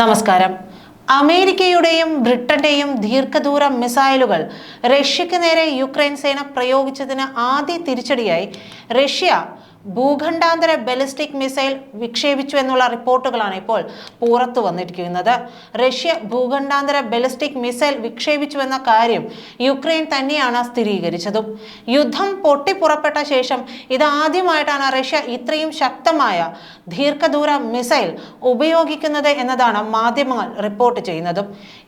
നമസ്കാരം. അമേരിക്കയുടെയും ബ്രിട്ടന്റെയും ദീർഘദൂര മിസൈലുകൾ റഷ്യക്ക് നേരെ യുക്രൈൻ സേന പ്രയോഗിച്ചതിന് ആദ്യ തിരിച്ചടിയായി റഷ്യ ഭൂഖണ്ഡാന്തര ബലിസ്റ്റിക് മിസൈൽ വിക്ഷേപിച്ചു എന്നുള്ള റിപ്പോർട്ടുകളാണ് ഇപ്പോൾ പുറത്തു വന്നിരിക്കുന്നത്. റഷ്യ ഭൂഖണ്ഡാന്തര ബലിസ്റ്റിക് മിസൈൽ വിക്ഷേപിച്ചുവെന്ന കാര്യം യുക്രൈൻ തന്നെയാണ് സ്ഥിരീകരിച്ചതും. യുദ്ധം പൊട്ടിപ്പുറപ്പെട്ട ശേഷം ഇതാദ്യമായിട്ടാണ് റഷ്യ ഇത്രയും ശക്തമായ ദീർഘദൂര മിസൈൽ ഉപയോഗിക്കുന്നത് എന്നതാണ് മാധ്യമങ്ങൾ റിപ്പോർട്ട് ചെയ്യുന്നതും.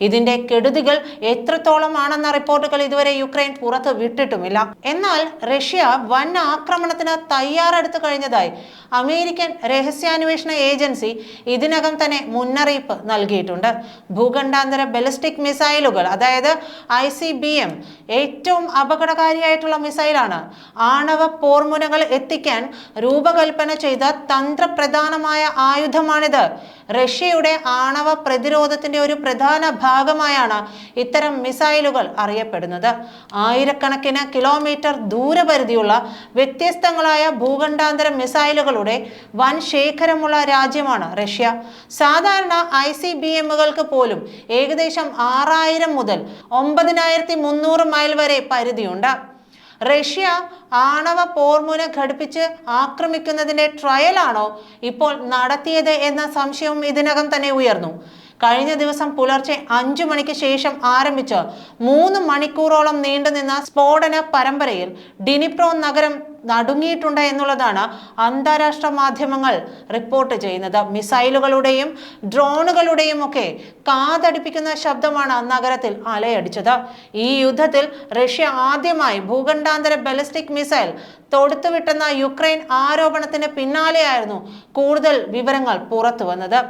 ഇതിന്റെ കെടുതികൾ എത്രത്തോളമാണെന്ന റിപ്പോർട്ടുകൾ ഇതുവരെ യുക്രൈൻ പുറത്ത് വിട്ടിട്ടുമില്ല എന്നാൽ റഷ്യ വൻ ആക്രമണത്തിന് തയ്യാറെടുത്തു കഴിഞ്ഞതായി. അമേരിക്കൻ രഹസ്യാന്വേഷണ ഏജൻസി ഇതിനകം തന്നെ മുന്നറിയിപ്പ് നൽകിയിട്ടുണ്ട്. ഭൂഖണ്ഡാന്തര ബലിസ്റ്റിക് മിസൈലുകൾ അതായത് ഐ സി ബി എം ഏറ്റവും അപകടകാരിയായിട്ടുള്ള മിസൈലാണ് ആണവ പോർമുനകൾ എത്തിക്കാൻ രൂപകൽപ്പന ചെയ്ത തന്ത്രപ്രധാനമായ ആയുധമാണിത്. റഷ്യയുടെ ആണവ പ്രതിരോധത്തിന്റെ ഒരു പ്രധാന ഭാഗമായാണ് ഇത്തരം മിസൈലുകൾ അറിയപ്പെടുന്നത്. ആയിരക്കണക്കിന് കിലോമീറ്റർ ദൂരപരിധിയുള്ള വ്യത്യസ്തങ്ങളായ ഭൂഖണ്ഡാന്തര മിസൈലുകളുടെ വൻ ശേഖരമുള്ള രാജ്യമാണ് റഷ്യ. സാധാരണ ഐ സി ബി എമ്മുകൾക്ക് പോലും ഏകദേശം ആറായിരം മുതൽ ഒമ്പതിനായിരത്തി മുന്നൂറ് മൈൽ വരെ പരിധിയുണ്ട്. റഷ്യ ആണവ പോർമുന ഘടിപ്പിച്ച് ആക്രമിക്കുന്നതിന്റെ ട്രയലാണോ ഇപ്പോൾ നടത്തിയത് എന്ന സംശയവും ഇതിനകം തന്നെ ഉയർന്നു. കഴിഞ്ഞ ദിവസം പുലർച്ചെ അഞ്ചു മണിക്ക് ശേഷം ആരംഭിച്ച് മൂന്ന് മണിക്കൂറോളം നീണ്ടുനിന്ന സ്ഫോടന പരമ്പരയിൽ ഡിനിപ്രോ നഗരം നടുങ്ങിയിട്ടുണ്ട് എന്നുള്ളതാണ് അന്താരാഷ്ട്ര മാധ്യമങ്ങൾ റിപ്പോർട്ട് ചെയ്യുന്നത്. മിസൈലുകളുടെയും ഡ്രോണുകളുടെയും ഒക്കെ കാതടിപ്പിക്കുന്ന ശബ്ദമാണ് നഗരത്തിൽ അലയടിച്ചത്. ഈ യുദ്ധത്തിൽ റഷ്യ ആദ്യമായി ഭൂഖണ്ഡാന്തര ബലിസ്റ്റിക് മിസൈൽ തൊടുത്തുവിട്ടെന്ന യുക്രൈൻ ആരോപണത്തിന് പിന്നാലെയായിരുന്നു കൂടുതൽ വിവരങ്ങൾ പുറത്തു വന്നത്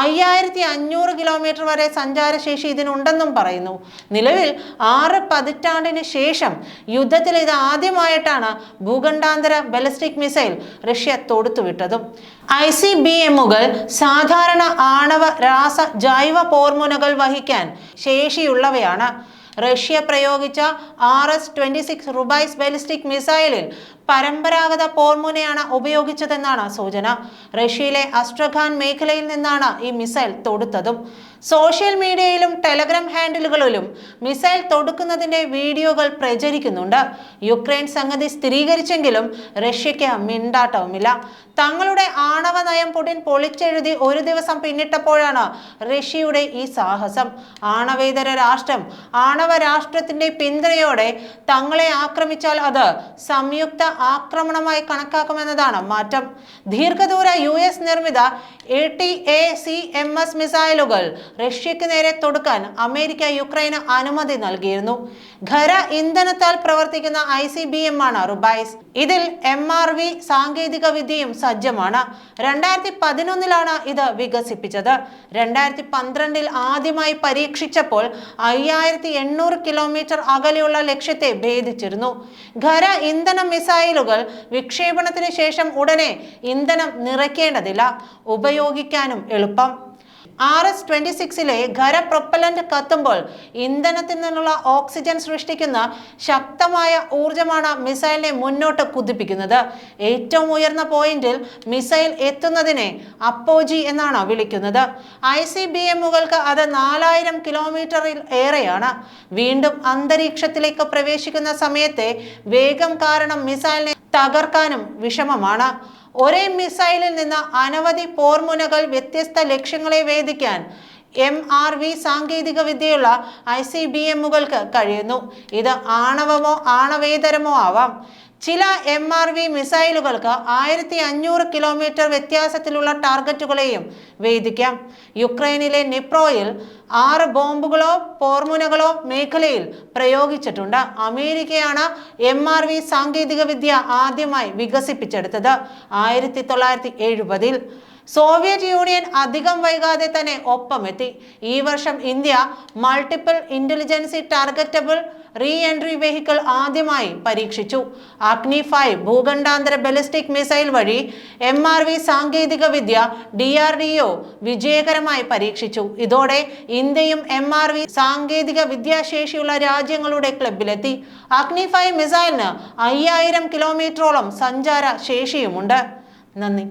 അയ്യായിരത്തി അഞ്ഞൂറ് കിലോമീറ്റർ വരെ സഞ്ചാരശേഷി ഇതിനുണ്ടെന്നും പറയുന്നു. നിലവിൽ ആറ് പതിറ്റാണ്ടിന് ശേഷം യുദ്ധത്തിൽ ഇത് ആദ്യമായിട്ടാണ് ഭൂഖണ്ഡാന്തര ബലിസ്റ്റിക് മിസൈൽ റഷ്യ തൊടുത്തുവിട്ടതും. ഐ സി ബി എമ്മുകൾ സാധാരണ ആണവ രാസ ജൈവ പോർമുനകൾ വഹിക്കാൻ ശേഷിയുള്ളവയാണ്. റഷ്യ പ്രയോഗിച്ച R S twenty six Rubais ballistic മിസൈലിൽ പരമ്പരാഗത പോർമുനയാണ് ഉപയോഗിച്ചതെന്നാണ് സൂചന. റഷ്യയിലെ അസ്ട്രഖാൻ മേഖലയിൽ നിന്നാണ് ഈ മിസൈൽ തൊടുത്തതും. സോഷ്യൽ മീഡിയയിലും ടെലഗ്രാം ഹാൻഡിലുകളിലും മിസൈൽ തൊടുക്കുന്നതിന്റെ വീഡിയോകൾ പ്രചരിക്കുന്നുണ്ട്. യുക്രൈൻ സംഗതി സ്ഥിരീകരിച്ചെങ്കിലും റഷ്യയ്ക്ക് മിണ്ടാട്ടവുമില്ല. തങ്ങളുടെ ആണവ നയം പുടിൻ പൊളിച്ചെഴുതി ഒരു ദിവസം പിന്നിട്ടപ്പോഴാണ് ഋഷിയുടെ ഈ സാഹസം. ആണവേതര രാഷ്ട്രം ആണവ രാഷ്ട്രത്തിന്റെ പിന്തുണയോടെ തങ്ങളെ ആക്രമിച്ചാൽ അത് സംയുക്ത ആക്രമണമായി കണക്കാക്കുമെന്നതാണ് മാറ്റം. ദീർഘദൂര യു എസ് നിർമ്മിത A T A C M S മിസൈലുകൾ റഷ്യക്ക് നേരെ തൊടുക്കാൻ അമേരിക്ക യുക്രൈന് അനുമതി നൽകിയിരുന്നു. ഖര ഇന്ധനത്താൽ പ്രവർത്തിക്കുന്ന ഐ സി ബി എം ആണ് റുബൈസ്. ഇതിൽ എം ആർ വി സാങ്കേതിക വിദ്യയും സജ്ജമാണ്. രണ്ടായിരത്തി പതിനൊന്നിലാണ് ഇത് വികസിപ്പിച്ചത്. രണ്ടായിരത്തി പന്ത്രണ്ടിൽ ആദ്യമായി പരീക്ഷിച്ചപ്പോൾ അയ്യായിരത്തി എണ്ണൂറ് കിലോമീറ്റർ അകലെയുള്ള ലക്ഷ്യത്തെ ഭേദിച്ചിരുന്നു. ഖര ഇന്ധന മിസൈലുകൾ വിക്ഷേപണത്തിന് ശേഷം ഉടനെ ഇന്ധനം നിറയ്ക്കേണ്ടതില്ല. ഉപയോഗിക്കാനും എളുപ്പം. ആർ എസ് ട്വന്റി സിക്സിലെ ഖര കത്തുമ്പോൾ ഇന്ധനത്തിൽ നിന്നുള്ള ഓക്സിജൻ സൃഷ്ടിക്കുന്ന ശക്തമായ ഊർജമാണ് മിസൈലിനെ മുന്നോട്ട് കുതിപ്പിക്കുന്നത്. ഏറ്റവും ഉയർന്ന പോയിന്റിൽ മിസൈൽ എത്തുന്നതിനെ അപ്പോജി എന്നാണ് വിളിക്കുന്നത്. ഐ സി ബി എമ്മുകൾക്ക് അത് നാലായിരം കിലോമീറ്ററിൽ ഏറെയാണ്. വീണ്ടും അന്തരീക്ഷത്തിലേക്ക് പ്രവേശിക്കുന്ന സമയത്തെ വേഗം കാരണം മിസൈലിനെ തകർക്കാനും വിഷമമാണ്. ഒരേ മിസൈലിൽ നിന്ന് അനവധി പോർമുനകൾ വ്യത്യസ്ത ലക്ഷ്യങ്ങളെ വേദിക്കാൻ എം ആർ വി സാങ്കേതിക വിദ്യയുള്ള ഐ സി ബി എമ്മുകൾക്ക് കഴിയുന്നു. ഇത് ആണവമോ ആണവേതരമോ ആവാം. ചില എം ആർ വി മിസൈലുകൾക്ക് ആയിരത്തി അഞ്ഞൂറ് കിലോമീറ്റർ വ്യത്യാസത്തിലുള്ള ടാർഗറ്റുകളെയും വേദിക്കാം. യുക്രൈനിലെ നിപ്രോയിൽ ആറ് ബോംബുകളോ പോർമുനകളോ മേഖലയിൽ പ്രയോഗിച്ചിട്ടുണ്ട്. അമേരിക്കയാണ് എം ആർ വി സാങ്കേതികവിദ്യ ആദ്യമായി വികസിപ്പിച്ചെടുത്തത് ആയിരത്തി തൊള്ളായിരത്തി എഴുപതിൽ. സോവിയറ്റ് യൂണിയൻ അധികം വൈകാതെ തന്നെ ഒപ്പമെത്തി. ഈ വർഷം India multiple intelligence targetable re entry vehicle ആദ്യമായി പരീക്ഷിച്ചു. അഗ്നി ഫൈവ് ഭൂഖണ്ഡാന്തര ബലിസ്റ്റിക് മിസൈൽ വഴി എം ആർ വി സാങ്കേതിക വിദ്യ ഡി ആർ ഡി ഒ വിജയകരമായി പരീക്ഷിച്ചു. ഇതോടെ ഇന്ത്യയും എം ആർ വി സാങ്കേതിക വിദ്യാശേഷിയുള്ള രാജ്യങ്ങളുടെ ക്ലബിലെത്തി. അഗ്നി ഫൈവ് മിസൈലിന് അയ്യായിരം കിലോമീറ്ററോളം സഞ്ചാര ശേഷിയുമുണ്ട്. നന്ദി.